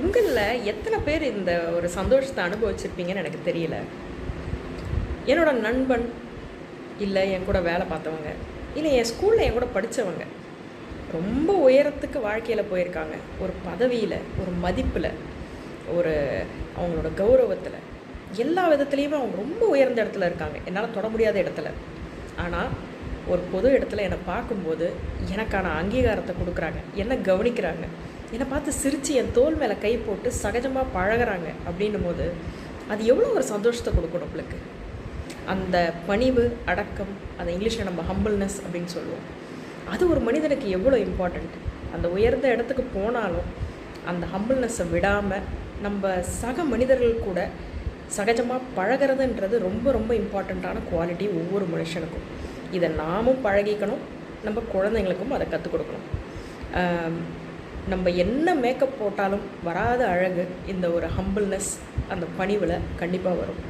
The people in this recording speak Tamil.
உங்களில் எத்தனை பேர் இந்த ஒரு சந்தோஷத்தை அனுபவிச்சிருப்பீங்கன்னு எனக்கு தெரியல. என்னோட நண்பன் இல்லை என் கூட வேலை பார்த்தவங்க இல்லை என் ஸ்கூலில் என் கூட படித்தவங்க ரொம்ப உயரத்துக்கு வாழ்க்கையில் போயிருக்காங்க. ஒரு பதவியில் ஒரு மதிப்பில் ஒரு அவங்களோட கௌரவத்தில். எல்லா விதத்துலேயுமே அவங்க ரொம்ப உயர்ந்த இடத்துல இருக்காங்க. என்னால் தொட முடியாத இடத்துல. ஆனால் ஒரு பொது இடத்துல என்னை பார்க்கும்போது எனக்கான அங்கீகாரத்தை கொடுக்குறாங்க. என்னை கவனிக்கிறாங்க. என்னை பார்த்து சிரித்து என் தோல் மேலே கை போட்டு சகஜமாக பழகுறாங்க அப்படின்னும் போது அது எவ்வளோ ஒரு சந்தோஷத்தை கொடுக்கும் நம்மளுக்கு அந்த பணிவு அடக்கம் அந்த இங்கிலீஷில் நம்ம ஹம்பிள்னஸ் அப்படின்னு சொல்லுவோம். அது ஒரு மனிதனுக்கு எவ்வளோ இம்பார்ட்டண்ட் அந்த உயர்ந்த இடத்துக்கு போனாலும் அந்த ஹம்பிள்னஸை விடாமல் நம்ம சக மனிதர்கள் கூட சகஜமாக பழகிறதுன்றது ரொம்ப ரொம்ப இம்பார்ட்டண்ட்டான குவாலிட்டி ஒவ்வொரு மனுஷனுக்கும். இதை நாமும் பழகிக்கணும் நம்ம குழந்தைங்களுக்கும் அதை கற்றுக் கொடுக்கணும். நம்ம என்ன மேக்கப் போட்டாலும் வராத அழகு இந்த ஒரு ஹம்பிள்னஸ் அந்த பணிவில் கண்டிப்பாக வரும்.